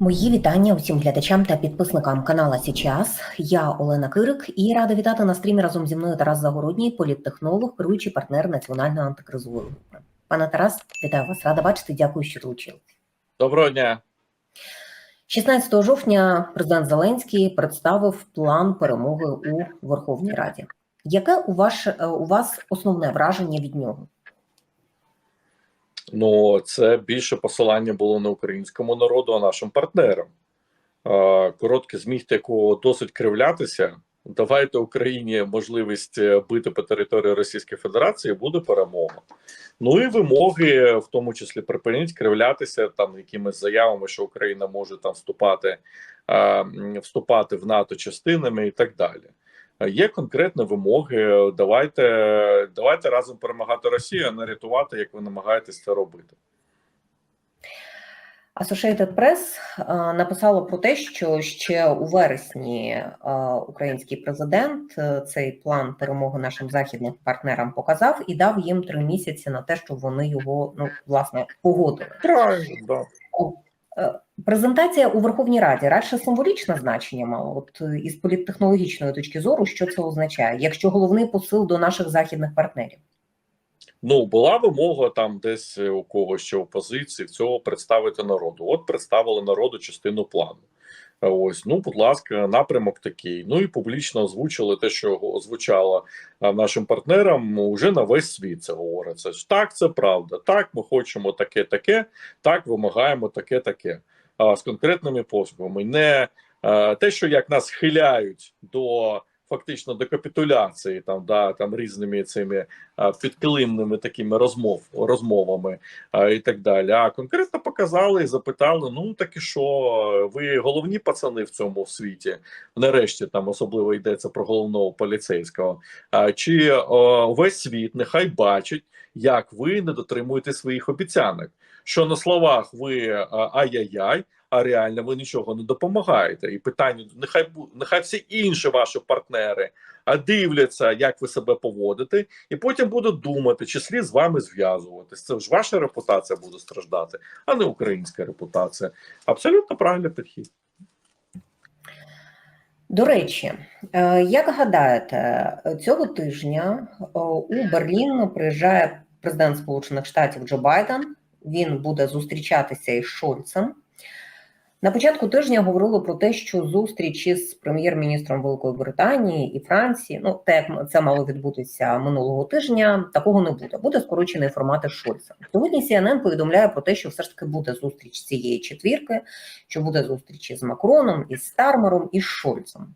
Мої вітання усім глядачам та підписникам канала Січас. Я Олена Кирик і рада вітати на стрімі разом зі мною Тарас Загородній, політтехнолог, керуючий партнер національної антикризової групи. Пане Тарас, вітаю вас, рада бачити. Дякую, що долучили. Доброго дня. 16 жовтня президент Зеленський представив план перемоги у Верховній Раді. Яке у ваш у вас основне враження від нього? Ну, це більше посилання було не українському народу, а нашим партнерам. Короткий зміг якого досить кривлятися. Давайте Україні можливість е, бити по території Російської Федерації буде перемога. Ну і вимоги, в тому числі припиніть кривлятися там якимись заявами, що Україна може там вступати, вступати в НАТО частинами і так далі. Є конкретні вимоги. Давайте давайте разом перемагати Росію, а не рятувати, як ви намагаєтесь це робити. Associated Press написало про те, що ще у вересні український президент е, цей план перемоги нашим західним партнерам показав і дав їм три місяці на те, щоб вони його ну власне погодили. Е, презентація у Верховній Раді радше символічне значення мала. От із політтехнологічної точки зору, що це означає, якщо головний посил до наших західних партнерів. Ну, була вимога там десь у когось ще опозиції цього представити народу. От представили народу частину плану. Ось, ну, будь ласка, напрямок такий. Ну і публічно озвучили те, що озвучало нашим партнерам. Уже на весь світ це говориться. Так, це правда. Так, ми хочемо таке, таке, так вимагаємо таке, таке. А з конкретними послугами. Не те, що як нас хиляють до фактично до капітуляції, там да там різними цими а, підкилимними такими розмов розмовами а, і так далі. А конкретно показали і запитали: ну так і що, ви головні пацани в цьому світі? Нарешті там особливо йдеться про головного поліцейського. А чи о, весь світ нехай бачить, як ви не дотримуєте своїх обіцянок? Що на словах ви ай-яй-яй, а реально ви нічого не допомагаєте. І питання: нехай нехай всі інші ваші партнери дивляться, як ви себе поводите, і потім будуть думати, чи слід з вами зв'язуватись. Це ж ваша репутація буде страждати, а не українська репутація. Абсолютно правильний підхід. До речі, е, як гадаєте, цього тижня е, у Берлін приїжджає президент Сполучених Штатів Джо Байден. Він буде зустрічатися із Шольцем. На початку тижня говорили про те, що зустріч із прем'єр-міністром Великої Британії і Франції, ну те, як це мало відбутися минулого тижня, такого не буде. Буде скорочений формат Шольца. Сьогодні CNN повідомляє про те, що все ж таки буде зустріч цієї четвірки, що буде зустріч із Макроном, із Стармером і Шольцем.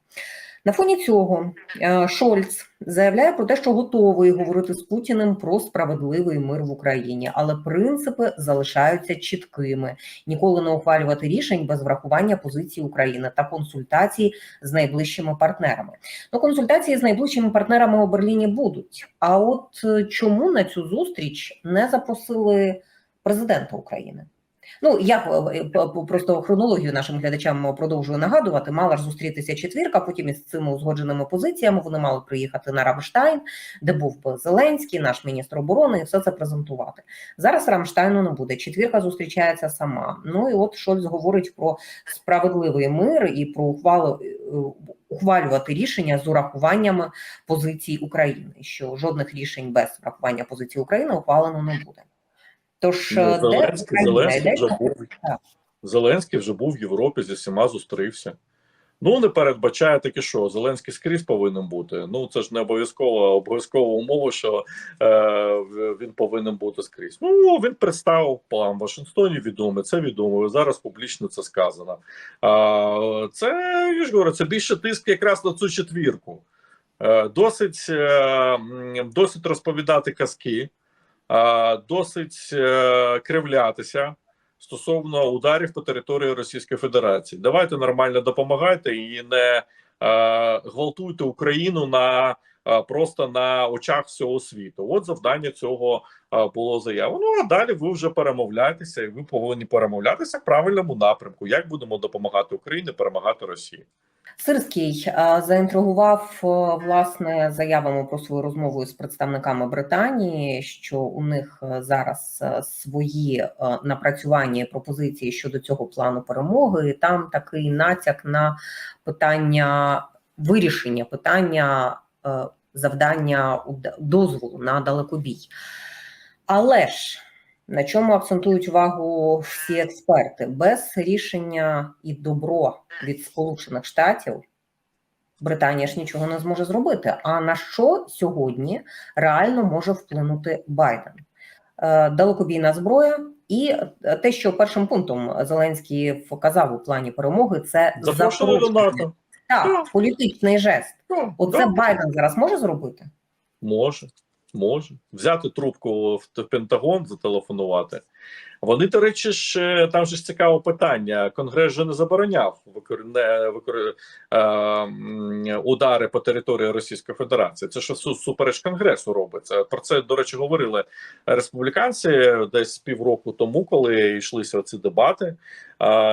На фоні цього е, Шольц заявляє про те, що готовий говорити з Путіним про справедливий мир в Україні, але принципи залишаються чіткими: ніколи не ухвалювати рішень без врахування позиції України та консультацій з найближчими партнерами. Ну консультації з найближчими партнерами у Берліні будуть. А от е, чому на цю зустріч не запросили президента України? Ну я е, просто хронологію нашим глядачам продовжую нагадувати. Мала ж зустрітися четвірка. Потім із цими узгодженими позиціями вони мали приїхати на Рамштайн, де був Зеленський, наш міністр оборони, і все це презентувати. Зараз Рамштайну не буде. Четвірка зустрічається сама. Ну і от Шольц говорить про справедливий мир і про ухвалу. Е, ухвалювати рішення з урахуваннями позицій України, що жодних рішень без врахування позиції України ухвалено не буде. Тож ну, е, Зеленський, де Зеленський, вже був, Зеленський вже був в Європі зі всіма зустрівся. Ну не передбачає таке, що Зеленський скрізь повинен бути. Ну це ж не обов'язково обов'язкова умова, що е, він повинен бути скрізь. Ну він представив план в Вашингтоні. Відомий, це відомо. Зараз публічно це сказано. А, Це я ж говорю, це більше тиск якраз на цю четвірку. Е, Досить, е, досить розповідати казки досить е, кривлятися стосовно ударів по території Російської Федерації. Давайте нормально допомагайте і не е, гвалтуйте Україну на е, просто на очах всього світу. От завдання цього було заявлено. Ну а далі ви вже перемовляєтеся, і ви повинні перемовлятися в правильному напрямку. Як будемо допомагати Україні перемагати Росії? Сирський заінтригував е, власне заявами про свою розмову з представниками Британії, що у них е, зараз е, свої напрацювання і пропозиції щодо цього плану перемоги. І там такий натяк на питання вирішення питання завдання дозволу на далекобій. Але ж на чому акцентують увагу всі експерти, без рішення і добро від Сполучених Штатів Британія ж нічого не зможе зробити. А на що сьогодні реально може вплинути Байден? Е, Далекобійна зброя, і е, те, що першим пунктом Зеленський вказав у плані перемоги, це запрошення. Так, політичний жест. Оце. Байден зараз може зробити? Може, може. Взяти трубку в Пентагон, зателефонувати. Вони, до речі, ж там же ж цікаве питання. Конгрес же не забороняв викор... не викор... е, удари по території Російської Федерації. Це ж су- супереч Конгресу робиться. Про це, до речі, говорили республіканці десь півроку тому, коли йшлися ці дебати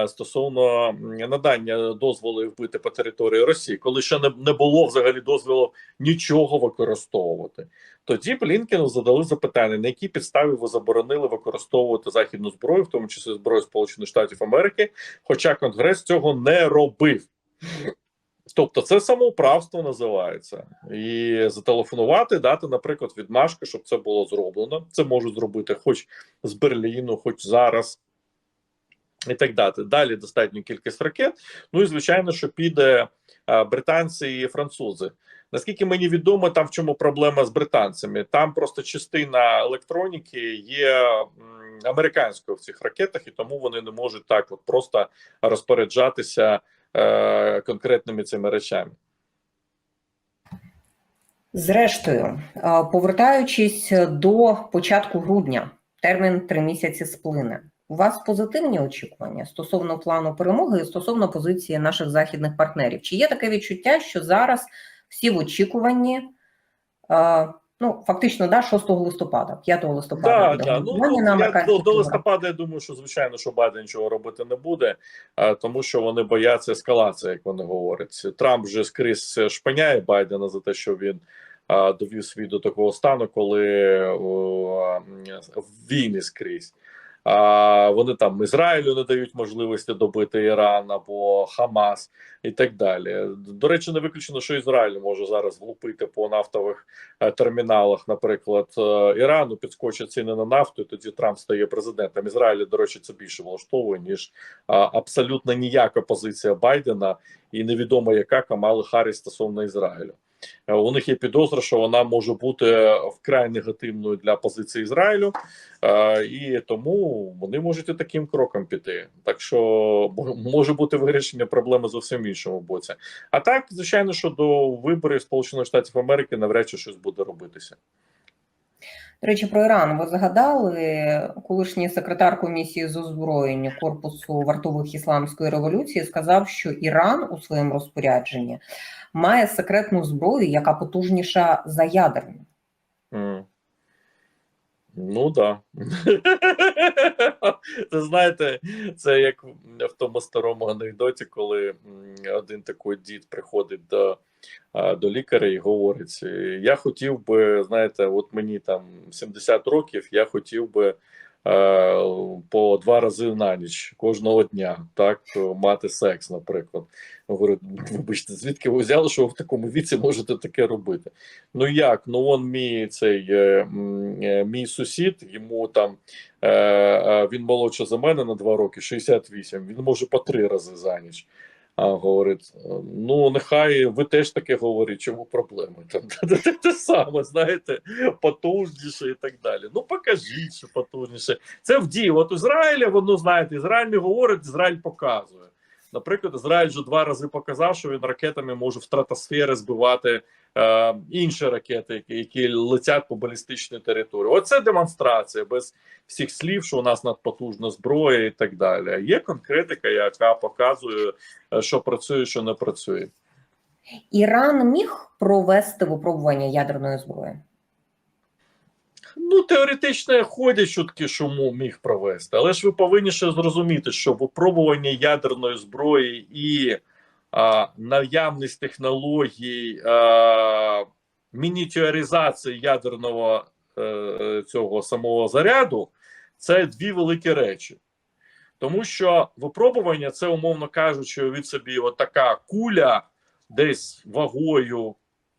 стосовно надання дозволів вбити по території Росії, коли ще не, не було взагалі дозволу нічого використовувати. Тоді Блінкену задали запитання, на якій підставі ви заборонили використовувати західну зброю, в тому числі зброю Сполучених Штатів Америки, хоча Конгрес цього не робив. Тобто це самоуправство називається, і зателефонувати, дати, наприклад, відмашку, щоб це було зроблено. Це можуть зробити хоч з Берліну, хоч зараз, і так далі. Далі достатньо кількість ракет. Ну і звичайно, що піде британці і французи. Наскільки мені відомо, там в чому проблема з британцями? Там просто частина електроніки є американською в цих ракетах, і тому вони не можуть так от просто розпоряджатися е, конкретними цими речами. Зрештою, повертаючись до початку грудня, термін три місяці сплине. У вас позитивні очікування стосовно плану перемоги і стосовно позиції наших західних партнерів? Чи є таке відчуття, що зараз всі в очікуванні, е, ну фактично, да, 6 листопада, 5 листопада Да, да. Ну, я, до, до листопада я думаю, що звичайно, що Байден нічого робити не буде, тому що вони бояться ескалації, як вони говорять. Трамп вже скрізь шпиняє Байдена за те, що він довів світ до такого стану, коли о, війни скрізь. А вони там Ізраїлю не дають можливості добити Іран або Хамас і так далі. До речі, не виключено, що Ізраїль може зараз влупити по нафтових е, терміналах, наприклад, е, Ірану, підскочать ціни на нафту, і тоді Трамп стає президентом. Ізраїлі, до речі, це більше влаштовує, ніж абсолютно ніяка позиція Байдена і невідомо яка Камали Харріс стосовно Ізраїлю. Е, У них є підозра, що вона може бути вкрай негативною для позиції Ізраїлю, е, і тому вони можуть і таким кроком піти. Так що може бути вирішення проблеми зовсім іншому боці. А так, звичайно, що до виборів Сполучених Штатів Америки навряд чи щось буде робитися. До речі, про Іран ви згадали, колишній секретар комісії з озброєння корпусу вартових ісламської революції сказав, що Іран у своєму розпорядженні має секретну зброю, яка потужніша за ядерну. Ну да. Це знаєте, це як в тому старому анекдоті, коли один такий дід приходить до, до лікаря і говорить: Я хотів би, знаєте, от мені там 70 років, я хотів би е, по два рази на ніч кожного дня, так, мати секс, наприклад. Говорю, вибачте, звідки ви взяли, що ви в такому віці можете таке робити? Ну як? Ну он мій цей е, е, мій сусід, йому там е, е, він молодше за мене на два роки, 68, Він може по три рази за ніч. А говорить: ну нехай ви теж таке говорите, чому проблеми? Те саме, знаєте, потужніше і так далі. Ну покажіть, що потужніше. Це в дії. От Ізраїля, воно знаєте, Ізраїль не говорить, Ізраїль показує. Наприклад, Ізраїль вже два рази показав, що він ракетами може в стратосфери збивати е, інші ракети, які, які летять по балістичній території. Оце демонстрація без всіх слів, що у нас надпотужна зброя і так далі. Є конкретика, яка показує, е, що працює, що не працює. Іран міг провести випробування ядерної зброї. Ну, теоретично ходять чутки, що міг провести, але ж ви повинні ще зрозуміти, що випробування ядерної зброї і а, наявність технологій а, ядерного е, цього самого заряду це дві великі речі. Тому що випробування це, умовно кажучи, від собі от така куля десь вагою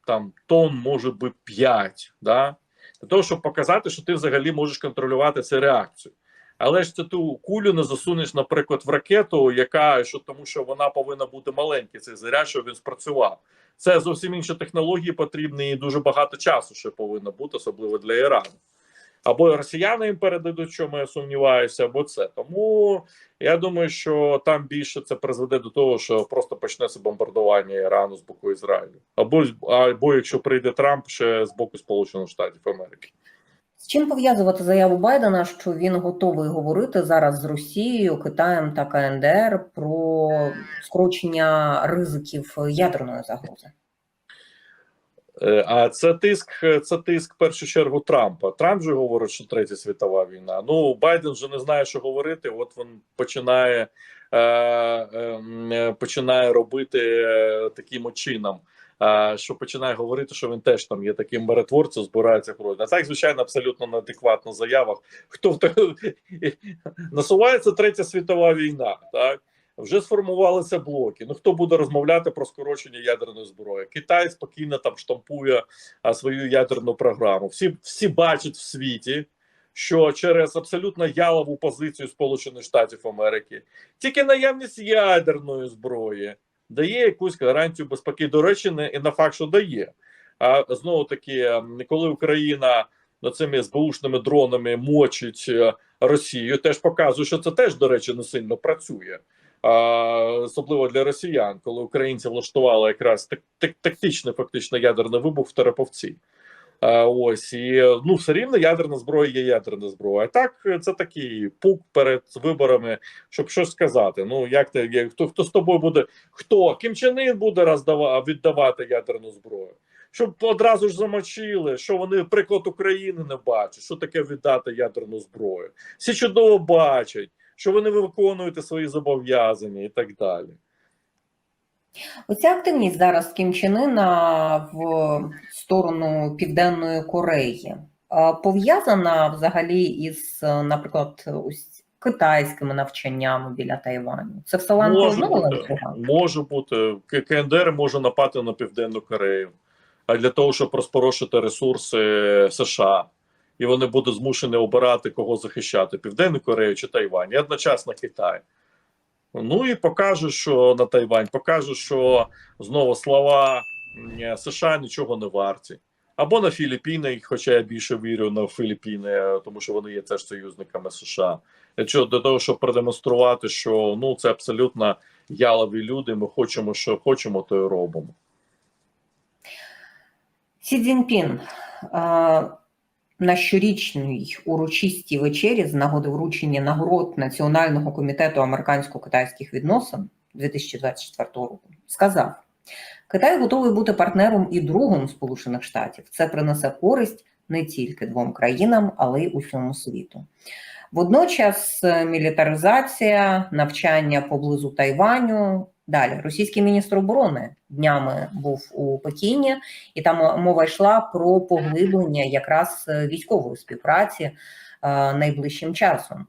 там тонн, може би 5, да? Для того, щоб показати, що ти взагалі можеш контролювати цю реакцію. Але ж це ту кулю не засунеш, наприклад, в ракету, яка що тому, що вона повинна бути маленька, цей заряд, щоб він спрацював. Це зовсім інші технології потрібні і дуже багато часу ще повинно бути, особливо для Ірану. Або росіяни їм передадуть, що я сумніваюся, або це. Тому я думаю, що там більше це призведе до того, що просто почнеться бомбардування Ірану з боку Ізраїлю. Або або якщо прийде Трамп ще з боку Сполучених Штатів Америки. З чим пов'язувати заяву Байдена, що він готовий говорити зараз з Росією, Китаєм та КНДР про скорочення ризиків ядерної загрози? Е, А це тиск, це тиск в першу чергу Трампа. Трамп же говорить, що третя світова війна. Ну Байден вже не знає, що говорити. От він починає е, е, починає робити е, таким чином. е, Що починає говорити, що він теж там є таким миротворцем, збирається. А так, звичайно, абсолютно неадекватно в заявах. Хто насувається третя світова війна, так вже сформувалися блоки. Ну хто буде розмовляти про скорочення ядерної зброї? Китай спокійно там штампує а, свою ядерну програму. Всі всі бачать в світі, що через абсолютно ялову позицію Сполучених Штатів Америки тільки наявність ядерної зброї дає якусь гарантію безпеки. До речі, не і на факт, що дає. А знову таки, коли Україна цими СБУшними дронами мочить е, Росію, теж показує, що це теж, до речі, не сильно працює. Особливо для росіян, коли українці влаштували якраз так, так, тактичний фактично ядерний вибух в Тереповці. Ось і ну все рівно ядерна зброя є ядерна зброя. Так це такий пук перед виборами, щоб щось сказати. Ну як ти як, хто хто з тобою буде? Хто Ким Чен буде роздава, віддавати ядерну зброю? Щоб одразу ж замочили, що вони приклад України не бачать, що таке віддати ядерну зброю. Всі чудово бачать що ви не виконуєте свої зобов'язання і так далі. Оця активність зараз Кім Чен Ына в сторону Південної Кореї пов'язана взагалі із, наприклад, ось китайськими навчаннями біля Тайваню. Це все може бути, може бути. КНДР може напати на Південну Корею, а для того, щоб розпорошити ресурси США і вони будуть змушені обирати кого захищати: Південну Корею чи Тайвань, і одночасно Китай. Ну і покаже, що на Тайвань, покаже, що знову слова США нічого не варті. Або на Філіппіни, хоча я більше вірю на Філіппіни, тому що вони є теж союзниками США. Якщо до того, щоб продемонструвати, що ну це абсолютно ялові люди, ми хочемо, що хочемо, то і робимо. Сі Цзіньпін на щорічній урочистій вечері з нагоди вручення нагород Національного комітету американсько-китайських відносин 2024 року сказав: Китай готовий бути партнером і другом Сполучених Штатів. Це принесе користь не тільки двом країнам, але й усьому світу. Водночас мілітаризація, навчання поблизу Тайваню. Далі російський міністр оборони днями був у Пекіні, і там мова йшла про поглиблення якраз військової співпраці найближчим часом.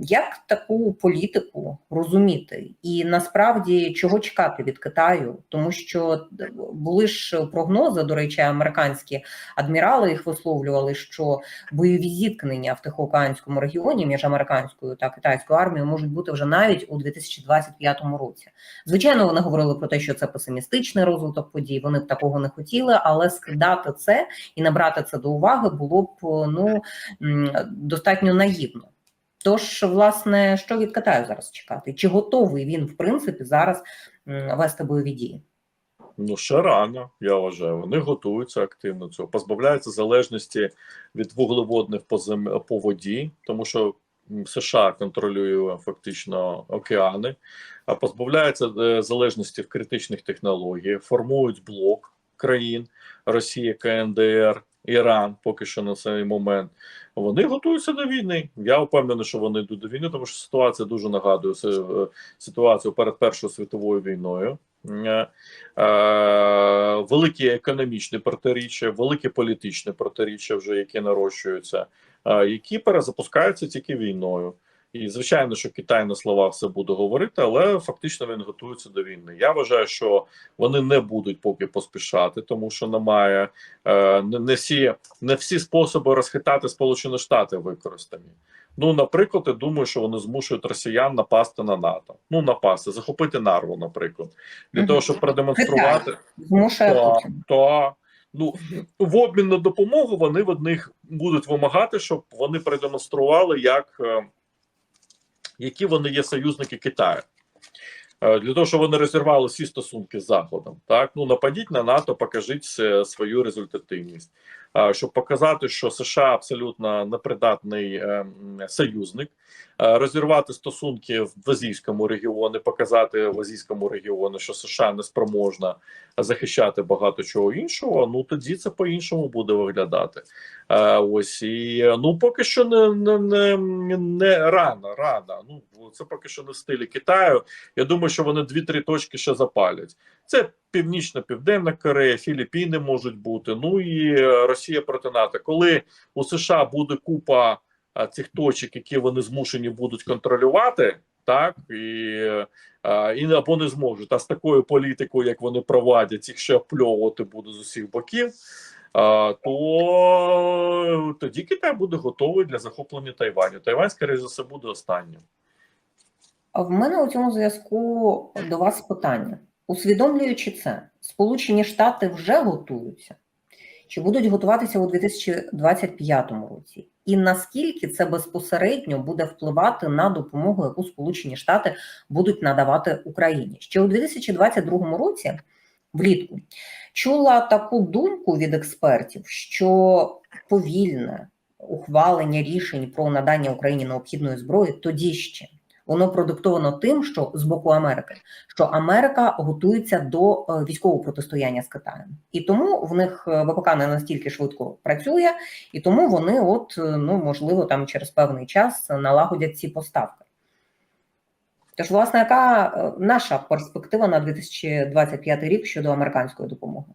Як таку політику розуміти, і насправді чого чекати від Китаю, тому що були ж прогнози, до речі, американські адмірали їх висловлювали, що бойові зіткнення в Тихоокеанському регіоні між американською та китайською армією можуть бути вже навіть у 2025 році. Звичайно, вони говорили про те, що це песимістичний розвиток подій. Вони б такого не хотіли, але скидати це і набрати це до уваги було б ну достатньо наївно. Тож, власне, що від Китаю зараз чекати? Чи готовий він, в принципі, зараз вести бойові дії? Ну, ще рано, я вважаю. Вони готуються активно цього, позбавляються залежності від вуглеводних по зем... по воді, тому що США контролює фактично океани, а позбавляються е, залежності в критичних технологіях, формують блок країн Росія, КНДР Іран, поки що на цей момент, вони готуються до війни. Я впевнений, що вони йдуть до війни, тому що ситуація дуже нагадує е, ситуацію перед Першою світовою війною. Е, е, великі економічні протиріччя, великі політичні протиріччя, вже які нарощуються, які перезапускаються тільки війною. І звичайно, що Китай на словах все буде говорити, але фактично він готується до війни. Я вважаю, що вони не будуть поки поспішати, тому що немає е, не, не всі не всі способи розхитати Сполучені Штати використані. Ну, наприклад, я думаю, що вони змушують росіян напасти на НАТО. Ну, напасти, захопити нарву, наприклад, для того, щоб продемонструвати Змушує то, то ну в обмін на допомогу вони від них будуть вимагати, щоб вони продемонстрували, як е, які вони є союзники Китаю. Е, Для того, щоб вони розірвали всі стосунки з Заходом, так ну нападіть на НАТО, покажіть е, свою результативність, щоб показати, що США абсолютно непридатний е, союзник, Е, розірвати стосунки в азійському регіоні, показати в азійському регіоні, що США не спроможна захищати багато чого іншого. Ну тоді це по-іншому буде виглядати. Е, ось і е, ну поки що не, не, не, не рано, рано. Ну це поки що не в стилі Китаю. Я думаю, що вони дві-три точки ще запалять. Це Північна, Південна Корея, Філіппіни можуть бути. Ну і е, Росія проти НАТО. Коли у США буде купа цих точок, які вони змушені будуть контролювати, так і, і або не зможуть. А з такою політикою, як вони проводять, їх ще опльовувати буде з усіх боків. То тоді Китай буде готовий для захоплення Тайваню. Тайвань, скоріше за все, буде останнім. А в мене у цьому зв'язку до вас питання. Усвідомлюючи це, Сполучені Штати вже готуються чи будуть готуватися у 2025 році? І наскільки це безпосередньо буде впливати на допомогу, яку Сполучені Штати будуть надавати Україні? Ще у 2022 році, влітку, чула таку думку від експертів, що повільне ухвалення рішень про надання Україні необхідної зброї тоді ще воно продиктовано тим, що з боку Америки, що Америка готується до е, військового протистояння з Китаєм, і тому в них е, ВПК не настільки швидко працює, і тому вони, от е, ну можливо, там через певний час налагодять ці поставки. Тож, власне, яка наша перспектива на 2025 рік щодо американської допомоги?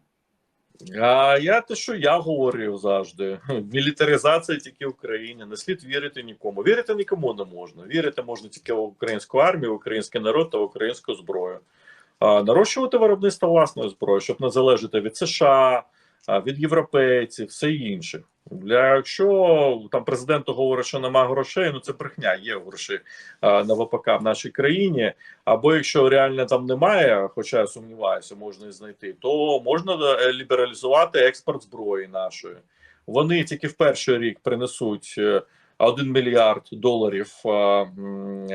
А я те, що я говорив завжди: мілітаризація тільки в Україні. Не слід вірити нікому. Вірити нікому не можна. Вірити можна тільки в українську армію, в український народ та в українську зброю. А, нарощувати виробництво власної зброї, щоб не залежати від США, від європейців, все інше. Для якщо там президент говорить, що немає грошей, ну це брехня, є гроші а, на ВПК в нашій країні. Або якщо реально там немає, хоча я сумніваюся, можна і знайти, то можна е, лібералізувати експорт зброї нашої. Вони тільки в перший рік принесуть е, 1 мільярд доларів е,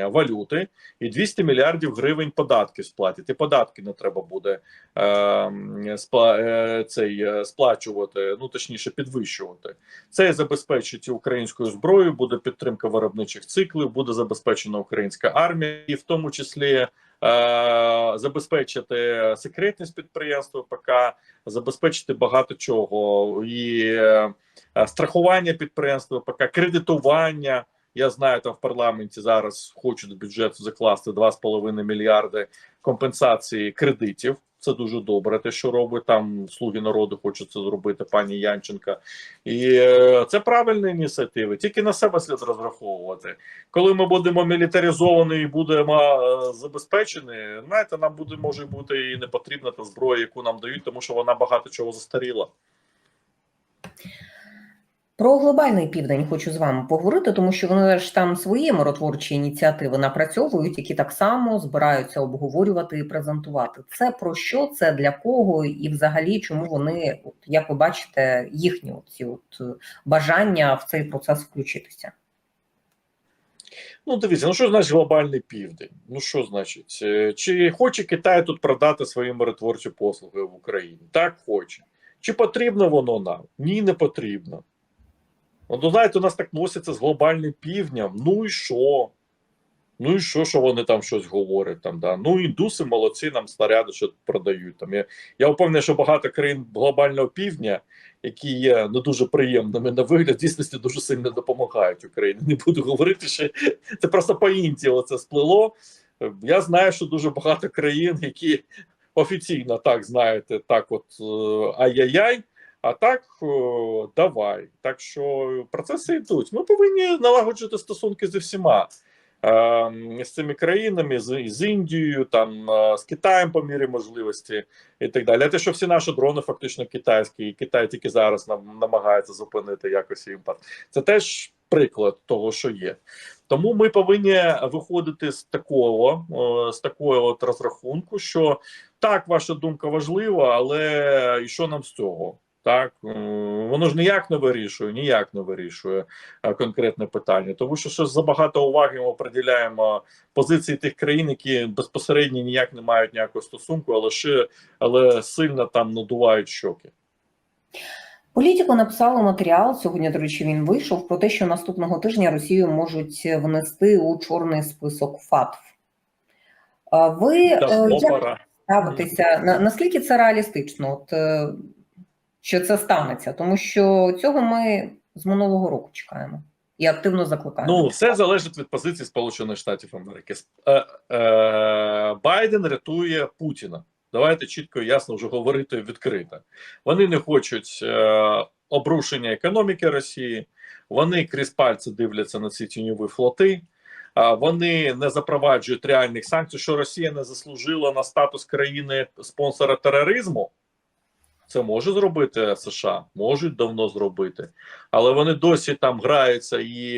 валюти і 200 мільярдів гривень податків сплатять. І податки не треба буде е, е, цей, сплачувати, ну точніше підвищувати. Це забезпечить українською зброєю, буде підтримка виробничих циклів, буде забезпечена українська армія, і в тому числі забезпечити секретність підприємства ПК, забезпечити багато чого і е, е, страхування підприємства ПК, кредитування. Я знаю, там в парламенті зараз хочуть до бюджету закласти 2,5 мільярди компенсації кредитів. Це дуже добре. Те, що робить там слуги народу, хочуть це зробити пані Янченка, і е, це правильні ініціативи. Тільки на себе слід розраховувати. Коли ми будемо мілітаризовані і будемо е, забезпечені, знаєте, нам буде може бути і не потрібна та зброя, яку нам дають, тому що вона багато чого застаріла. Про глобальний південь хочу з вами поговорити, тому що вони ж там свої миротворчі ініціативи напрацьовують, які так само збираються обговорювати і презентувати. Це про що, це для кого, і взагалі чому вони, от як ви бачите, їхні ці от бажання в цей процес включитися. Ну, дивіться, ну що значить глобальний південь? Ну що значить? Е, Чи хоче Китай тут продати свої миротворчі послуги в Україні? Так хоче. Чи потрібно воно нам? Ні, не потрібно. Ну, знаєте, у нас так носяться з глобальним півднем. Ну і що? Ну і що, що вони там щось говорять? Там, да? Ну, індуси молодці, нам снаряди що продають. Там. Я, я впевнений, що багато країн глобального півдня, які є не дуже приємними на вигляд, дійсності дуже сильно допомагають Україні. Не буду говорити, що це просто по Індії оце сплило. Я знаю, що дуже багато країн, які офіційно так знаєте, так от е, ай-яй-яй, а так давай. Так що процеси йдуть. Ми повинні налагоджувати стосунки зі всіма. е, З цими країнами, з, з Індією, там е, з Китаєм по мірі можливості і так далі. А те, що всі наші дрони фактично китайські, і Китай тільки зараз нам намагається зупинити якось імпорт. Це теж приклад того, що є. Тому ми повинні виходити з такого, з такої от розрахунку, що так, ваша думка важлива, але і що нам з цього? Так, воно ж ніяк не вирішує, ніяк не вирішує е, конкретне питання, тому що щось забагато уваги ми приділяємо позиції тих країн, які безпосередньо ніяк не мають ніякого стосунку, але ще але сильно там надувають щоки. Політико написали матеріал. Сьогодні, до речі, він вийшов про те, що наступного тижня Росію можуть внести у чорний список ФАТФ. Ви е, як ставитеся? На, наскільки це реалістично? От, е, що це станеться? Тому що цього ми з минулого року чекаємо і активно закликаємо. Ну, все залежить від позиції Сполучених Штатів Америки. Е, е, Байден рятує Путіна. Давайте чітко і ясно вже говорити відкрито. Вони не хочуть е, обрушення економіки Росії. Вони крізь пальці дивляться на ці тіньові флоти. Вони не запроваджують реальних санкцій, що Росія не заслужила на статус країни спонсора тероризму. Це може зробити США, можуть давно зробити, але вони досі там граються і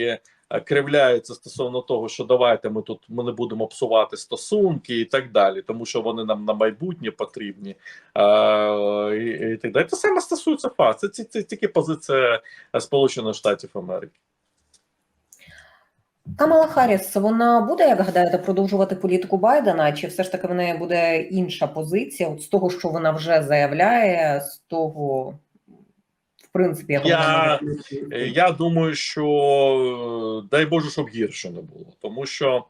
е, кривляються стосовно того, що давайте ми тут ми не будемо псувати стосунки і так далі, тому що вони нам на майбутнє потрібні. А, і, і так далі. Те саме стосується ФАС. Це, це, це тільки позиція Сполучених Штатів Америки. Камала Харріс, вона буде, як гадаєте, продовжувати політику Байдена, чи все ж таки в неї буде інша позиція? От з того, що вона вже заявляє, з того, в принципі, як Я- вона Е, Я думаю, що е, дай Боже, щоб гірше не було, тому що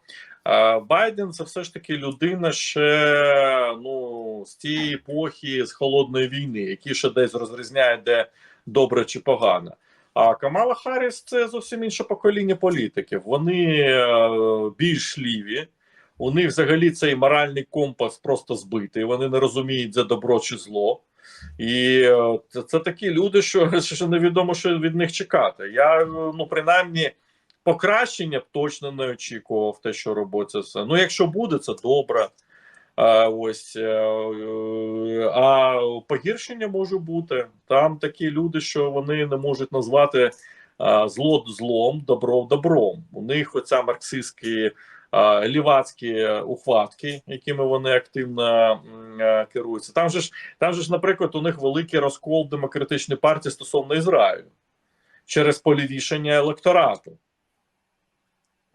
е, Байден це все ж таки людина ще ну з тієї епохи з холодної війни, які ще десь розрізняє, де добре чи погано. А Камала Харріс це зовсім інше покоління політиків. Вони е, більш ліві. У них взагалі цей моральний компас просто збитий. Вони не розуміють, де добро чи зло. І е, це, це такі люди, що, що невідомо, що від них чекати. Я е, ну принаймні покращення б точно не очікував те, що робиться. Ну, якщо буде, це добре. Ось е, е, а погіршення може бути. Там такі люди, що вони не можуть назвати зло злом, добро добром. У них оця марксистські лівацькі ухватки, якими вони активно е, керуються. Там же ж там же ж, наприклад, у них великий розкол демократичної партії стосовно Ізраїлю через полівішення електорату.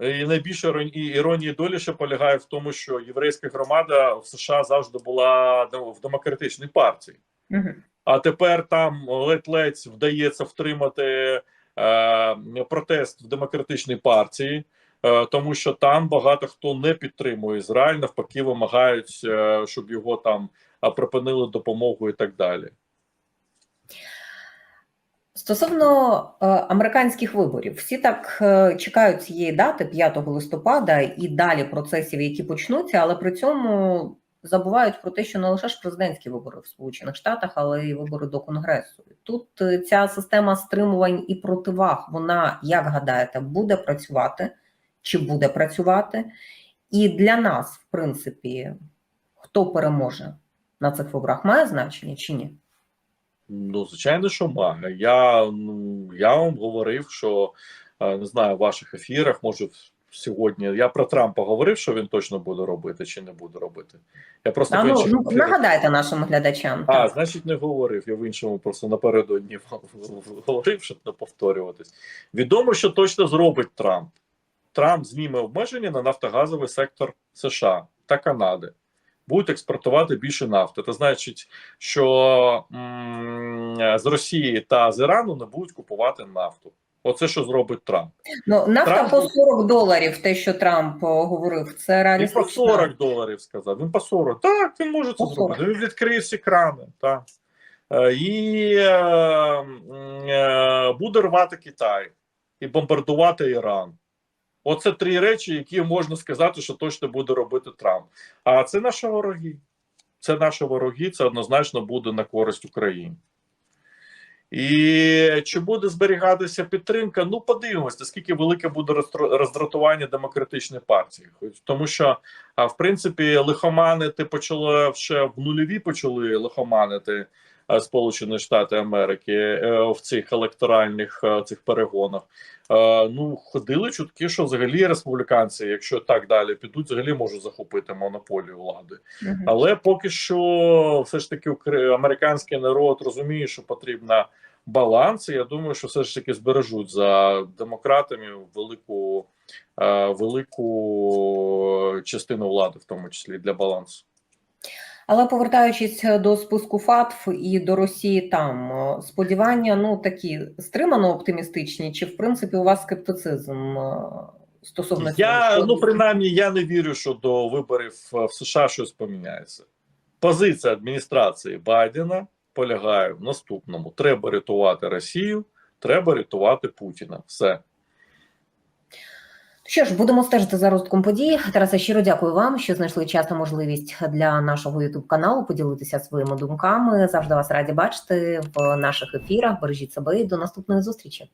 І іроні- і іронії долі ще полягає в тому, що єврейська громада в США завжди була ну, в демократичній партії. А тепер там ледь-ледь вдається втримати е, протест в демократичній партії, е, тому що там багато хто не підтримує Ізраїль, навпаки, вимагають, е, щоб його там е, припинили допомогу і так далі. Стосовно е, американських виборів, всі так е, чекають цієї дати 5 листопада і далі процесів, які почнуться, але при цьому забувають про те, що не лише ж президентські вибори в Сполучених Штатах, але й вибори до Конгресу. Тут е, ця система стримувань і противаг, вона, як гадаєте, буде працювати чи буде працювати? І для нас, в принципі, хто переможе на цих виборах, має значення чи ні? Ну, звичайно, що має. Я, ну, я вам говорив, що е, не знаю, в ваших ефірах, може, сьогодні. Я про Трампа говорив, що він точно буде робити чи не буде робити. Я просто А, ну, ну, нагадайте нашим глядачам. А, так. значить, не говорив. Я в іншому просто напередодні говорив, щоб не повторюватись. Відомо, що точно зробить Трамп. Трамп зніме обмеження на нафтогазовий сектор США та Канади. Будуть експортувати більше нафти. Це значить, що з Росії та з Ірану не будуть купувати нафту. Оце що зробить Трамп. Ну, нафта Трамп- по 40 доларів, те, що Трамп говорив, це Він по 40 доларів сказав. Він по 40. Так, він може це зробити. Він відкриє всі крани. Так. Е, І е, е, буде рвати Китай і бомбардувати Іран. Оце три речі, які можна сказати, що точно буде робити Трамп. А це наші вороги. Це наші вороги, це однозначно буде на користь Україні. І чи буде зберігатися підтримка? Ну, подивимось, наскільки велике буде роздратування демократичної партії. Тому що, в принципі, лихоманити почали ще в нульові почали лихоманити Сполучені Штати Америки е, в цих електоральних е, цих перегонах. Е, Ну, ходили чутки, що взагалі республіканці, якщо так далі підуть, взагалі можуть захопити монополію влади. Мгм. Але поки що, все ж таки, американський народ розуміє, що потрібна баланс. І я думаю, що все ж таки збережуть за демократами велику, е, велику частину влади, в тому числі для балансу. Але повертаючись до списку ФАТФ і до Росії, там е, сподівання ну такі стримано оптимістичні, чи в принципі у вас скептицизм е, стосовно Я цього? ну принаймні я не вірю, що до виборів е, в США щось поміняється. Позиція адміністрації Байдена полягає в наступному: треба рятувати Росію, треба рятувати Путіна. Все. Що ж, будемо стежити за розвитком подій. Тарасе, щиро дякую вам, що знайшли час та можливість для нашого youtube каналу поділитися своїми думками. Завжди вас раді бачити в наших ефірах. Бережіть себе і до наступної зустрічі.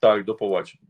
Так, до побачення.